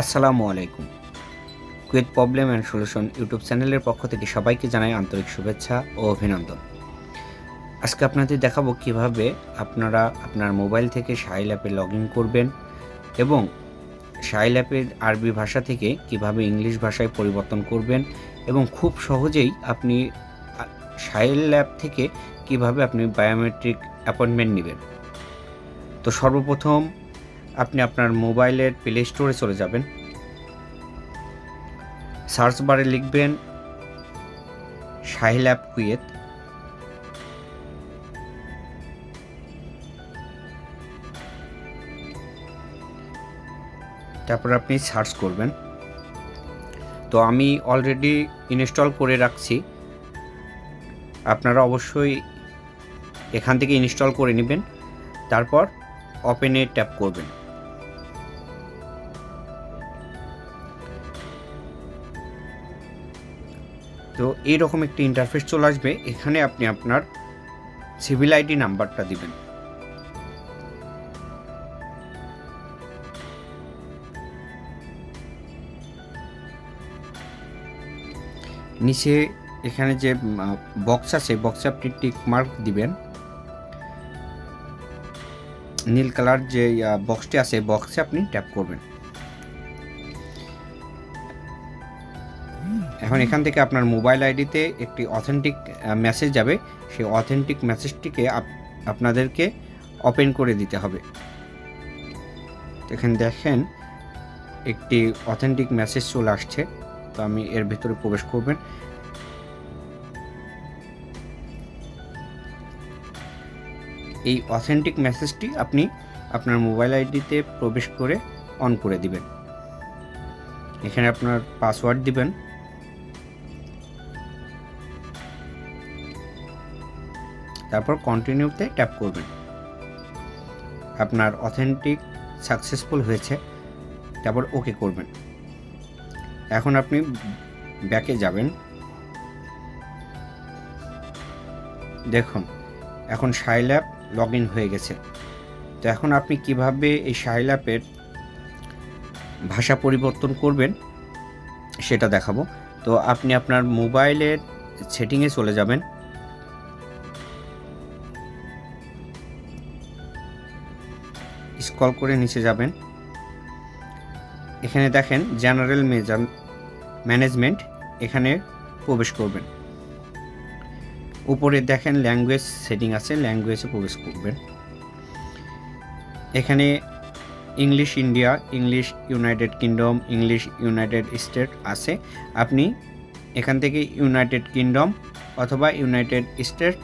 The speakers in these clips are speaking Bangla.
আসসালামু আলাইকুম। Kuwait problem and solution YouTube চ্যানেলের পক্ষ থেকে সবাইকে জানাই আন্তরিক শুভেচ্ছা ও অভিনন্দন। আজকে আপনাদের দেখাবো কীভাবে আপনারা আপনার মোবাইল থেকে সাইল অ্যাপে লগ ইন করবেন এবং সাইল অ্যাপের আরবি ভাষা থেকে কীভাবে ইংলিশ ভাষায় পরিবর্তন করবেন এবং খুব সহজেই আপনি সাইল অ্যাপ থেকে কীভাবে আপনি বায়োমেট্রিক অ্যাপয়েন্টমেন্ট নেবেন। তো সর্বপ্রথম আপনি আপনার মোবাইলের প্লে স্টোরে চলে যাবেন। সার্চ বারে লিখবেন সাহিল অ্যাপ কুয়েত তারপর আপনি সার্চ করবেন। তো আমি অলরেডি ইনস্টল করে রাখছি। আপনারা অবশ্যই এখান থেকে ইনস্টল করে নেবেন। তারপর ওপেনে ট্যাপ করবেন। তো এইরকম একটি ইন্টারফেস চলে আসবে। এখানে আপনি আপনার সিভিল আইডি নাম্বারটা দিবেন। নিচে এখানে যে বক্স আছে বক্সে আপনি টিক মার্ক দিবেন। নীল কালার যে বক্সটি আছে বক্সে আপনি ট্যাপ করবেন। এখন এখান থেকে আপনার মোবাইল আইডিতে একটি অথেন্টিক মেসেজ যাবে। সেই অথেন্টিক মেসেজটিকে আপনাদেরকে ওপেন করে দিতে হবে। এখানে দেখেন, একটি অথেন্টিক মেসেজ চলে আসছে। তো আমি এর ভিতরে প্রবেশ করবেন এই অথেন্টিক মেসেজটি আপনি আপনার মোবাইল আইডিতে প্রবেশ করে অন করে দিবেন। এখানে আপনার পাসওয়ার্ড দিবেন। তারপর কন্টিনিউতে ট্যাপ করবেন। আপনার অথেন্টিক সাকসেসফুল হয়েছে, তারপর ওকে করবেন। এখন আপনি ব্যাকে যাবেন। দেখুন, এখন সাইল অ্যাপ লগ ইন হয়ে গেছে। তো এখন আপনি কীভাবে এই সাইল অ্যাপের ভাষা পরিবর্তন করবেন, সেটা দেখাবো। তো আপনি আপনার মোবাইলের সেটিংয়ে চলে যাবেন। স্ক্রল করে নিচে যাবেন। এখানে দেখেন জেনারেল মেজার ম্যানেজমেন্ট এখানে প্রবেশ করবেন। উপরে দেখেন ল্যাঙ্গুয়েজ সেটিং আছে, ল্যাঙ্গুয়েজে প্রবেশ করবেন। এখানে English India, English United Kingdom, English United State আছে। আপনি এখান থেকে ইউনাইটেড কিংডম অথবা ইউনাইটেড স্টেট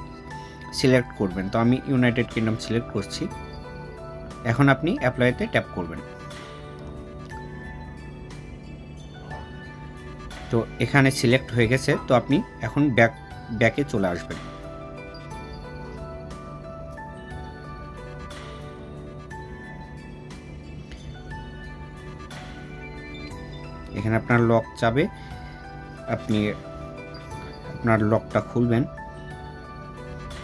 সিলেক্ট করবেন। তো আমি ইউনাইটেড কিংডম সিলেক্ট করছি। এখন আপনি অ্যাপ্লাইতে ট্যাপ করবেন। তো এখানে সিলেক্ট হয়ে গেছে, তো আপনি এখন ব্যাক ব্যাকে চলে আসবেন। এখানে আপনার লক চাবে, আপনি আপনার লকটা খুলবেন।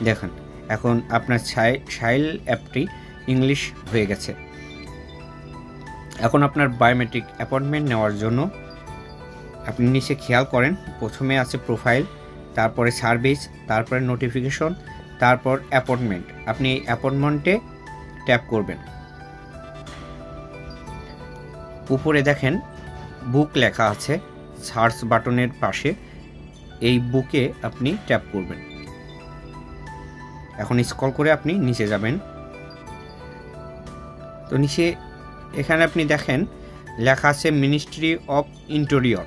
দেখেন, এখন আপনার সাইল অ্যাপটি ইংলিশ হয়ে গেছে। এখন আপনার বায়োমেট্রিক অ্যাপয়েন্টমেন্ট নেওয়ার জন্য আপনি নিচে খেয়াল করেন, প্রথমে আছে প্রোফাইল তারপরে সার্ভিস তারপরে নোটিফিকেশন তারপর অ্যাপয়েন্টমেন্ট আপনি অ্যাপয়েন্টমেন্টে ট্যাপ করবেন। উপরে দেখেন বুক লেখা আছে সার্চ বাটনের পাশে। এই বুকে আপনি ট্যাপ করবেন। এখন স্কল করে আপনি নিচে যাবেন। তো নিচে এখানে আপনি দেখেন, লেখা আছে মিনিস্ট্রি অফ ইন্টেরিয়র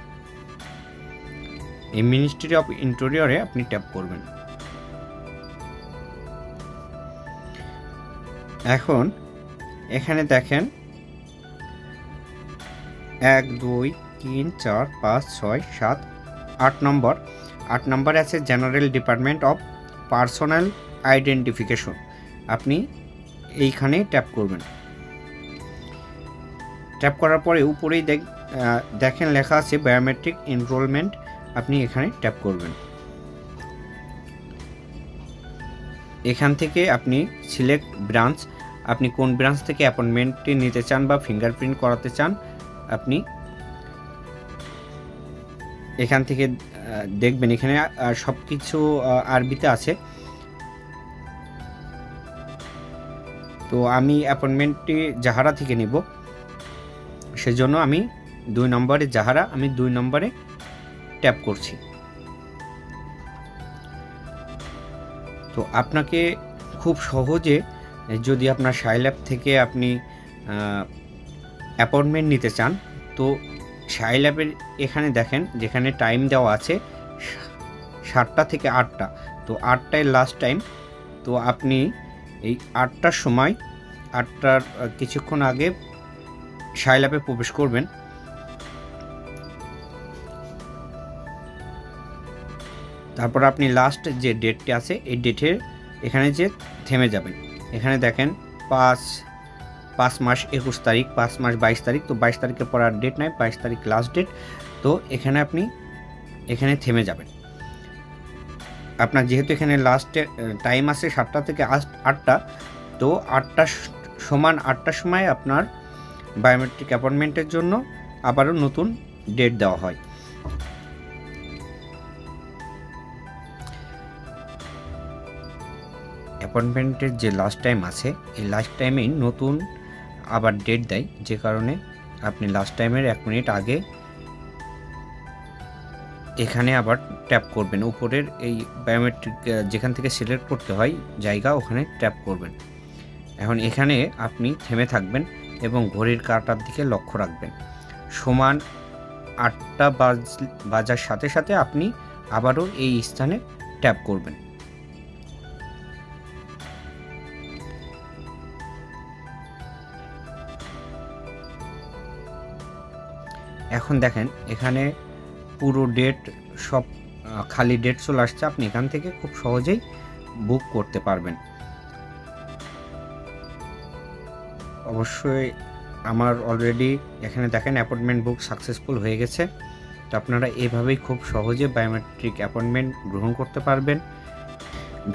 এই মিনিস্ট্রি অফ ইন্টেরিয়রে আপনি ট্যাপ করবেন। এখন এখানে দেখেন, এক, দুই, তিন, চার, পাঁচ, ছয়, সাত, আট নম্বর। আট নম্বরে আছে general department of personal identification আপনি এইখানে ট্যাপ করবেন। ট্যাপ করার পরে উপরেই দেখ দেখেন লেখা আছে বায়োমেট্রিক এনরোলমেন্ট আপনি এখানে ট্যাপ করবেন। এখান থেকে আপনি সিলেক্ট ব্রাঞ্চ আপনি কোন ব্রাঞ্চ থেকে অ্যাপয়েন্টমেন্টটি নিতে চান বা ফিঙ্গারপ্রিন্ট করাতে চান, আপনি এখান থেকে দেখবেন এখানে সব কিছু আরবিতে আছে। তো আমি অ্যাপয়েন্টমেন্টটি জাহারা থেকে নিব। সেজন্য আমি দুই নম্বরে জাহারা, আমি দুই নম্বরে ট্যাপ করছি। তো আপনাকে খুব সহজে যদি আপনার সাইল্যাব থেকে আপনি অ্যাপয়েন্টমেন্ট নিতে চান, তো সাইল্যাবের এখানে দেখেন, যেখানে টাইম দেওয়া আছে, সাতটা থেকে আটটা। তো আটটায় লাস্ট টাইম, তো আপনি এই আটটার সময়, আটটার কিছুক্ষণ আগে সাইল্যাবে প্রবেশ করবেন। তারপর আপনি লাস্ট যে ডেটটি আছে, এই ডেটের এখানে যে থেমে যাবেন। এখানে দেখেন, পাঁচ পাঁচ মাস একুশ তারিখ, পাঁচ মাস বাইশ তারিখ, তো বাইশ তারিখের পর আর ডেট নাই, বাইশ তারিখ লাস্ট ডেট তো এখানে আপনি, এখানে থেমে যাবেন। আপনার যেহেতু এখানে লাস্টে টাইম আছে সাতটা থেকে আট- আটটা, তো আটটা সমান আটটার সময় আপনার বায়োমেট্রিক অ্যাপয়েন্টমেন্টের জন্য আবারও নতুন ডেট দেওয়া হয়। অ্যাপয়েন্টমেন্টের যে লাস্ট টাইম আছে, এই লাস্ট টাইমেই নতুন আবার ডেট দেয়, যে কারণে আপনি লাস্ট টাইমের এক মিনিট আগে এখানে আবার ট্যাপ করবেন। উপরের এই বায়োমেট্রিক যেখান থেকে সিলেক্ট করতে হয় জায়গা, ওখানে ট্যাপ করবেন। এখন এখানে আপনি থেমে থাকবেন। এবং ঘড়ির কাঁটার দিকে লক্ষ্য রাখবেন। সমান আটটা বাজ, বাজার সাথে সাথে আপনি আবারও এই স্থানে ট্যাপ করবেন। এখন দেখেন, এখানে পুরো ডেট সব খালি ডেট চলে আসছে। আপনি এখান থেকে খুব সহজেই বুক করতে পারবেন। অবশ্যই আমার অলরেডি এখানে দেখেন অ্যাপয়েন্টমেন্ট বুক সাকসেসফুল হয়ে গেছে। তো আপনারা এভাবেই খুব সহজে বায়োমেট্রিক অ্যাপয়েন্টমেন্ট গ্রহণ করতে পারবেন।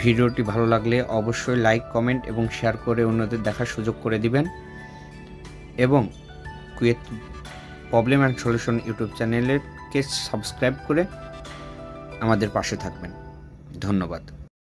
ভিডিওটি ভালো লাগলে অবশ্যই লাইক কমেন্ট এবং শেয়ার করে অন্যদের দেখার সুযোগ করে দিবেন। এবং Kuwait problem and solution YouTube চ্যানেলেরকে subscribe করে আমাদের পাশে থাকবেন। ধন্যবাদ।